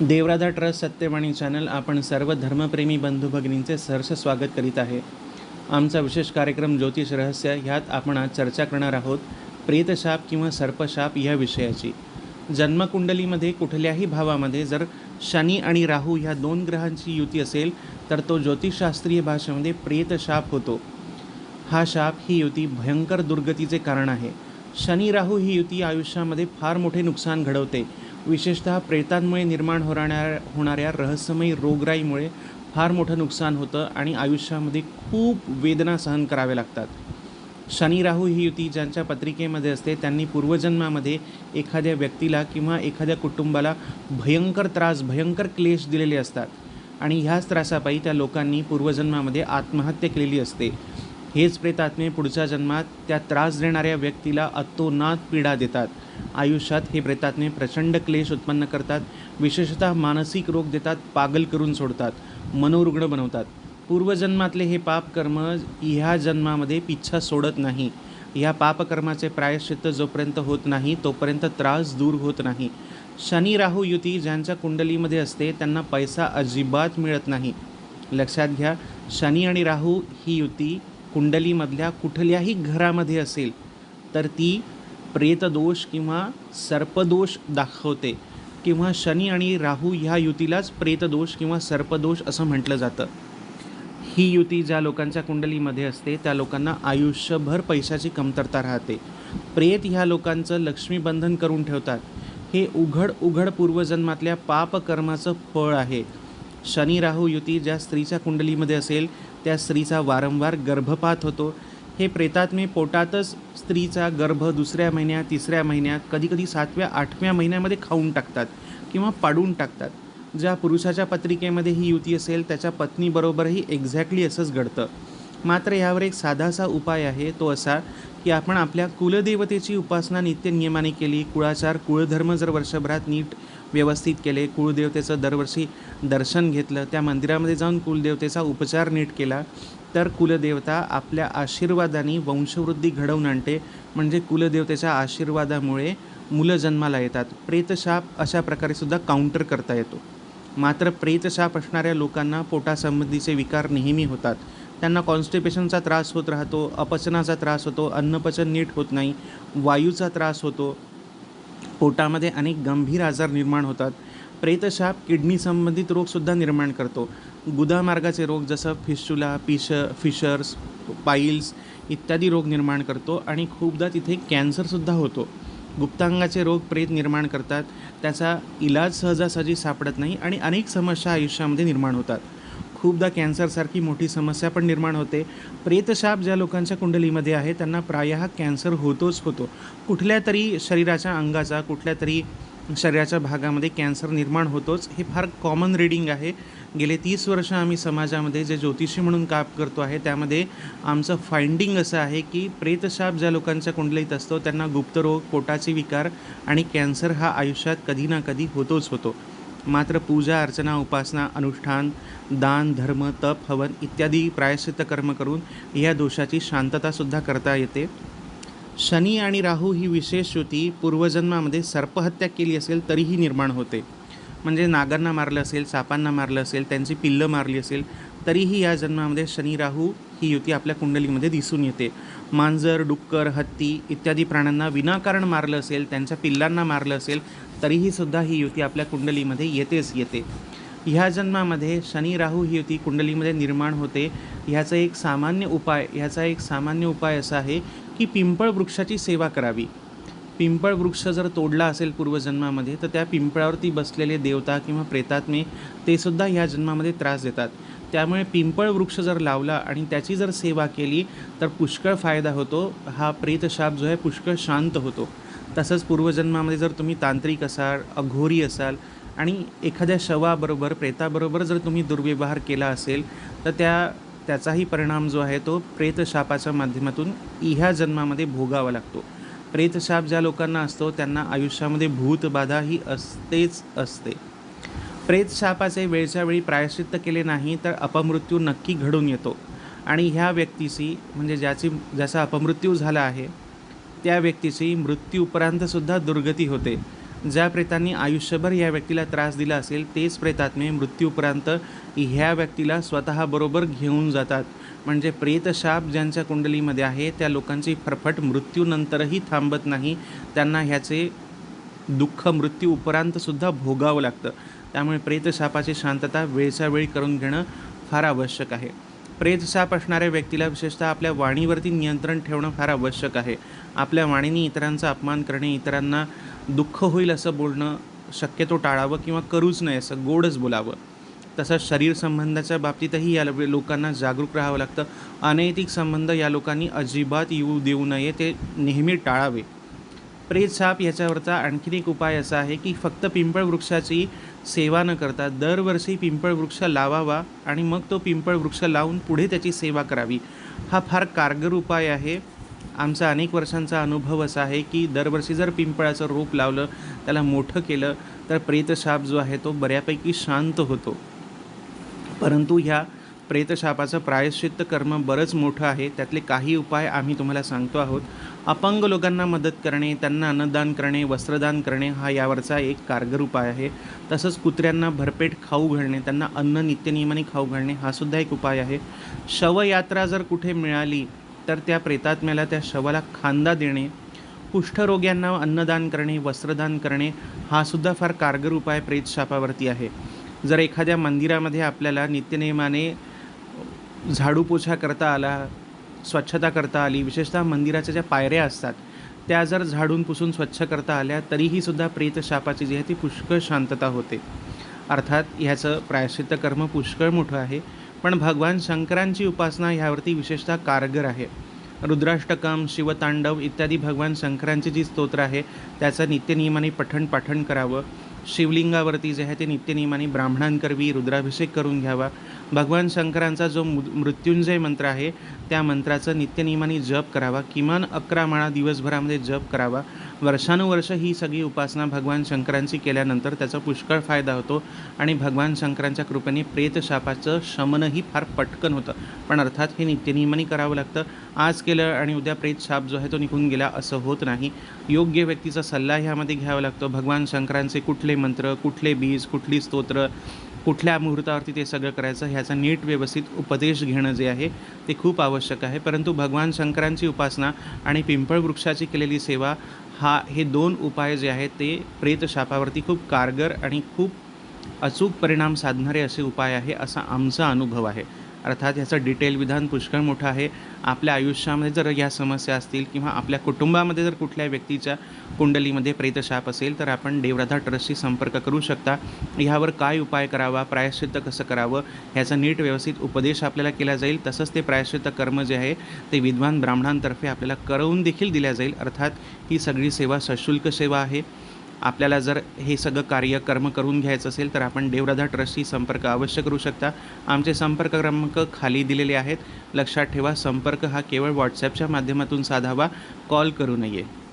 देवराधा trust Satyavani channel आपण सर्व धर्मप्रेमी बंधू भगिनींचे सहर्ष स्वागत करीत आहे. आमचा विशेष कार्यक्रम ज्योतिष रहस्य ह्यात आपण आज चर्चा करणार आहोत प्रेतशाप किंवा सर्पशाप या विषयाची. जन्मकुंडलीमध्ये कुठल्याही भावामध्ये जर शनी आणि राहू ह्या दोन ग्रहांची युती असेल तर तो ज्योतिषशास्त्रीय भाषेमध्ये प्रेतशाप होतो. हा शाप ही युती भयंकर दुर्गतीचे कारण आहे. शनी राहू ही युती आयुष्यामध्ये फार मोठे नुकसान घडवते. विशेषतः प्रेतांमुळे निर्माण होणाऱ्या होणाऱ्या रहस्यमयी रोगराईमुळे फार मोठं नुकसान होतं आणि आयुष्यामध्ये खूप वेदना सहन कराव्या लागतात. शनी राहू ही युती ज्यांच्या पत्रिकेमध्ये असते त्यांनी पूर्वजन्मामध्ये एखाद्या व्यक्तीला किंवा एखाद्या कुटुंबाला भयंकर त्रास भयंकर क्लेश दिलेले असतात. आणि ह्याच त्रासापायी त्या लोकांनी पूर्वजन्मामध्ये आत्महत्या केलेली असते. हेच प्रेतात्मे पुढच्या जन्मात त्या त्रास देणाऱ्या व्यक्तीला अतोनात पीडा देतात. आयुष्यात हे प्रेतात्मे प्रचंड क्लेश उत्पन्न करतात. विशेषतः मानसिक रोग देतात पागल करून सोडतात मनोरुग्ण बनवतात. पूर्वजन्मातले हे पापकर्म ह्या जन्मामध्ये पिच्छा सोडत नाही. ह्या पापकर्माचे प्रायश्चित्त जोपर्यंत होत नाही तोपर्यंत त्रास दूर होत नाही. शनी राहू युती ज्यांच्या कुंडलीमध्ये असते त्यांना पैसा अजिबात मिळत नाही. लक्षात घ्या शनी आणि राहू ही युती कुंडलीमधल्या कुठल्याही घरामध्ये असेल तर ती प्रेतदोष किंवा सर्पदोष दाखवते किंवा शनी आणि राहू ह्या युतीलाच प्रेतदोष किंवा सर्पदोष असं म्हटलं जातं. ही युती ज्या लोकांच्या कुंडलीमध्ये असते त्या लोकांना आयुष्यभर पैशाची कमतरता राहते. प्रेत ह्या लोकांचं लक्ष्मीबंधन करून ठेवतात. हे उघड उघड पूर्वजन्मातल्या पापकर्माचं फळ आहे. शनी राहू युती ज्या स्त्रीच्या कुंडलीमध्ये असेल त्या स्त्रीचा वारंवार गर्भपात होतो. हे प्रेतात्मे पोटातच स्त्रीचा गर्भ दुसऱ्या महिन्यात तिसऱ्या महिन्यात कधीकधी सातव्या आठव्या महिन्यामध्ये खाऊन टाकतात किंवा पाडून टाकतात. ज्या पुरुषाच्या पत्रिकेमध्ये ही युती असेल त्याच्या पत्नीबरोबरही एक्झॅक्टली असंच घडतं. मात्र यावर एक साधासा उपाय आहे. तो असा की आपण आपल्या कुलदेवतेची उपासना नित्य नियमाने केली कुळाचार कुळधर्म जर वर्षभरात नीट व्यवस्थित केले. कुळदेवतेचं दरवर्षी दर्शन घेतलं. त्या मंदिरामध्ये जाऊन कुलदेवतेचा उपचार नीट केला. तर कुलदेवता आपल्या आशीर्वादाने वंशवृद्धी घडवून आणते. म्हणजे कुलदेवतेच्या आशीर्वादामुळे मुलं जन्माला येतात. प्रेतशाप अशा प्रकारे सुद्धा काउंटर करता येतो. मात्र प्रेतशाप असणाऱ्या लोकांना पोटासंबंधीचे विकार नेहमी होतात. त्यांना कॉन्स्टिपेशनचा त्रास होत राहतो अपचनाचा त्रास होतो अन्नपचन नीट होत नाही वायूचा त्रास होतो. पोटामध्ये अनेक गंभीर आजार निर्माण होतात. प्रेतशाप किडनी संबंधित रोगसुद्धा निर्माण करतो. गुदामार्गाचे रोग जसं फिशुला पिश फिशर्स पाईल्स इत्यादी रोग निर्माण करतो आणि खूपदा तिथे कॅन्सरसुद्धा होतो. गुप्तांगाचे रोग प्रेत निर्माण करतात. त्याचा इलाज सहजासहजी सापडत नाही आणि अनेक समस्या आयुष्यामध्ये निर्माण होतात. खूपदा कॅन्सरसारखी मोठी समस्या पण निर्माण होते. प्रेतशाप ज्या लोकांच्या कुंडलीमध्ये आहे त्यांना प्रायः कॅन्सर होतोच होतो. कुठल्या तरी शरीराच्या अंगाचा कुठल्या तरी शरीराच्या भागामध्ये कॅन्सर निर्माण होतोच हे फार कॉमन रिडिंग आहे. गेले तीस वर्ष आम्ही समाजामध्ये जे ज्योतिषी म्हणून काम करतो आहे त्यामध्ये आमचं फाइंडिंग असं आहे की प्रेतशाप ज्या लोकांच्या कुंडलीत असतो त्यांना गुप्तरोग पोटाचे विकार आणि कॅन्सर हा आयुष्यात कधी ना कधी होतोच होतो. मात्र पूजा अर्चना उपासना अनुष्ठान दान धर्म तप हवन इत्यादी प्रायश्चित कर्म करून या दोषाची शांततासुद्धा करता येते. शनी आणि राहू ही विशेष युती पूर्वजन्मामध्ये सर्पहत्या केली असेल तरीही निर्माण होते. म्हणजे नागांना मारलं असेल सापांना मारलं असेल त्यांची पिल्लं मारली असेल तरीही या जन्मामध्ये शनी राहू ही युती आपल्या कुंडलीमध्ये दिसून येते. मांजर डुक्कर हत्ती इत्यादी प्राण्यांना विनाकारण मारलं असेल त्यांच्या पिल्लांना मारलं असेल तरीही सुद्धा ही युती आपल्या कुंडलीमध्ये येतेच येते. ह्या जन्मामध्ये शनी राहू ही युती कुंडलीमध्ये निर्माण होते. ह्याचा एक सामान्य उपाय ह्याचा एक सामान्य उपाय असा आहे की पिंपळ वृक्षाची सेवा करावी. पिंपळ वृक्ष जर तोडला असेल पूर्वजन्मामध्ये तर त्या पिंपळावरती बसलेले देवता किंवा प्रेतात्मे ते सुद्धा ह्या जन्मामध्ये त्रास देतात. त्यामुळे पिंपळ वृक्ष जर लावला आणि त्याची जर सेवा केली तर पुष्कळ फायदा होतो. हा प्रेतशाप जो आहे पुष्कळ शांत होतो. तसंच पूर्वजन्मामध्ये जर तुम्ही तांत्रिक असाल अघोरी असाल आणि एखाद्या शवाबरोबर प्रेताबरोबर जर तुम्ही दुर्व्यवहार केला असेल तर त्या त्याचाही परिणाम जो आहे तो प्रेतशापाच्या माध्यमातून ह्या जन्मामध्ये भोगावा लागतो. प्रेतशाप ज्या लोकांना असतो त्यांना आयुष्यामध्ये भूतबाधा ही असतेच असते. प्रेतशापाचे वेळच्या वेळी प्रायश्चित्त केले नाही तर अपमृत्यू नक्की घडून येतो. आणि ह्या व्यक्तीची म्हणजे ज्याची ज्याचा अपमृत्यू झाला आहे त्या व्यक्तीची मृत्यूपर्यंतसुद्धा दुर्गती होते. ज्या प्रेतांनी आयुष्यभर या व्यक्तीला त्रास दिला असेल तेच प्रेतात्मे मृत्यूपर्यंत ह्या व्यक्तीला स्वतःबरोबर घेऊन जातात. म्हणजे प्रेतशाप ज्यांच्या कुंडलीमध्ये आहे त्या लोकांची फरफट मृत्यूनंतरही थांबत नाही. त्यांना ह्याचे दुःख मृत्यू उपरांतसुद्धा भोगावं लागतं. त्यामुळे प्रेतशापाची शांतता वेळच्या वेळी करून घेणं फार आवश्यक आहे. प्रेतसाप असणाऱ्या व्यक्तीला विशेषतः आपल्या वाणीवरती नियंत्रण ठेवणं फार आवश्यक आहे. आपल्या वाणीने इतरांचा अपमान करणे इतरांना दुःख होईल असं बोलणं शक्यतो टाळावं किंवा करूच नये असं गोडच बोलावं. तसंच शरीर संबंधाच्या बाबतीतही या लोकांना जागरूक राहावं लागतं. अनैतिक संबंध या लोकांनी अजिबात येऊ देऊ नये ते नेहमी टाळावे. प्रेतसाप याच्यावरचा आणखीन एक उपाय असा आहे की फक्त पिंपळ वृक्षाची सेवा न करता दरवर्षी पिंपळ वृक्ष लावावा आणि मग तो पिंपळ वृक्ष लावून पुढे त्याची सेवा करावी. हा फार कारगर उपाय आहे. आमचा अनेक वर्षांचा अनुभव असा आहे की दरवर्षी जर पिंपळाचं रोप लावलं त्याला मोठं केलं तर प्रेतशाप जो आहे तो बऱ्यापैकी शांत होतो. परंतु ह्या प्रेतशापाचं प्रायश्चित्त कर्म बरंच मोठं आहे. त्यातले काही उपाय आम्ही तुम्हाला सांगतो आहोत. अपंग लोकांना मदत करणे त्यांना अन्नदान करणे वस्त्रदान करणे हा यावरचा एक कारगर उपाय आहे. तसंच कुत्र्यांना भरपेट खाऊ घालणे त्यांना अन्न नित्यनियमाने खाऊ घालणे हा सुद्धा एक उपाय आहे. शवयात्रा जर कुठे मिळाली तर त्या प्रेतात्म्याला त्या शवाला खांदा देणे कुष्ठरोग्यांना अन्नदान करणे वस्त्रदान करणे हा सुद्धा फार कारगर उपाय प्रेतशापावरती आहे. जर एखाद्या मंदिरामध्ये आपल्याला नित्यनेमाने झाडू पोछा करता आला स्वच्छता करता आली. विशेषतः मंदिराच्या ज्या पायऱ्या असतात त्या जर झाडून पुसून स्वच्छ करता आल्या तरीही सुद्धा प्रेतशापाची जी आहे ती पुष्कळ शांतता होते. अर्थात ह्याचं प्रायश्चित्त कर्म पुष्कळ मोठं आहे. पण भगवान शंकरांची उपासना ह्यावरती विशेषतः कारगर आहे. रुद्राष्टकम शिवतांडव इत्यादी भगवान शंकरांची जी स्तोत्र आहे त्याचं नित्यनियमाने पठण पाठण करावं. शिवलिंगावरती जे आहे ते नित्यनियमाने ब्राह्मणांकरवी रुद्राभिषेक करून घ्यावा. भगवान शंकरांचा जो मृत्युंजय मंत्र आहे त्या मंत्राचं नित्यनियमाने जप करावा किमान अकरा माळा दिवसभरामध्ये जप करावा. वर्षानुवर्ष ही सगळी उपासना भगवान शंकरांची केल्यानंतर त्याचा पुष्कळ फायदा होतो आणि भगवान शंकरांच्या कृपेने प्रेतशापाचं शमनही फार पटकन होतं. पण अर्थात हे नित्यनियमाने करावं लागतं. आज केलं आणि उद्या प्रेतशाप जो आहे तो निघून गेला असं होत नाही. योग्य व्यक्तीचा सल्ला ह्यामध्ये घ्यावा लागतो. भगवान शंकरांचे कुठले मंत्र कुठले बीज कुठली स्तोत्र कुठल्या मुहूर्तावरती ते सगळं करायचं ह्याचा नीट व्यवस्थित उपदेश घेणं जे आहे ते खूप आवश्यक आहे. परंतु भगवान शंकरांची उपासना आणि पिंपळ वृक्षाची केलेली सेवा हा हे दोन उपाय जे आहेत ते प्रेतशापावरती खूप कारगर आणि खूप अचूक परिणाम साधणारे असे उपाय आहे असा आमचा अनुभव आहे. अर्थात ह्याचं डिटेल विधान पुष्कळ मोठं आहे. आपल्या आयुष्यामध्ये जर या समस्या असतील किंवा आपल्या कुटुंबामध्ये जर कुठल्या व्यक्तीच्या कुंडलीमध्ये प्रेतशाप असेल तर आपण देवराधा ट्रस्टशी संपर्क करू शकता. ह्यावर काय उपाय करावा प्रायश्चित्त कसं करावं ह्याचा नीट व्यवस्थित उपदेश आपल्याला केला जाईल. तसंच ते प्रायश्चित्त कर्म जे आहे ते विद्वान ब्राह्मणांतर्फे आपल्याला करवून देखील दिल्या जाईल. अर्थात ही सगळी सेवा सशुल्क सेवा आहे. आपल्याला जर हे सगळं कार्य कर्म करून घ्यायचं असेल तर आपण देवराधा ट्रस्टशी संपर्क अवश्य करू शकता. आमचे संपर्क क्रमांक खाली दिलेले आहेत. लक्षात ठेवा संपर्क हा केवळ व्हॉट्सॲपच्या माध्यमातून साधावा. कॉल करू नये.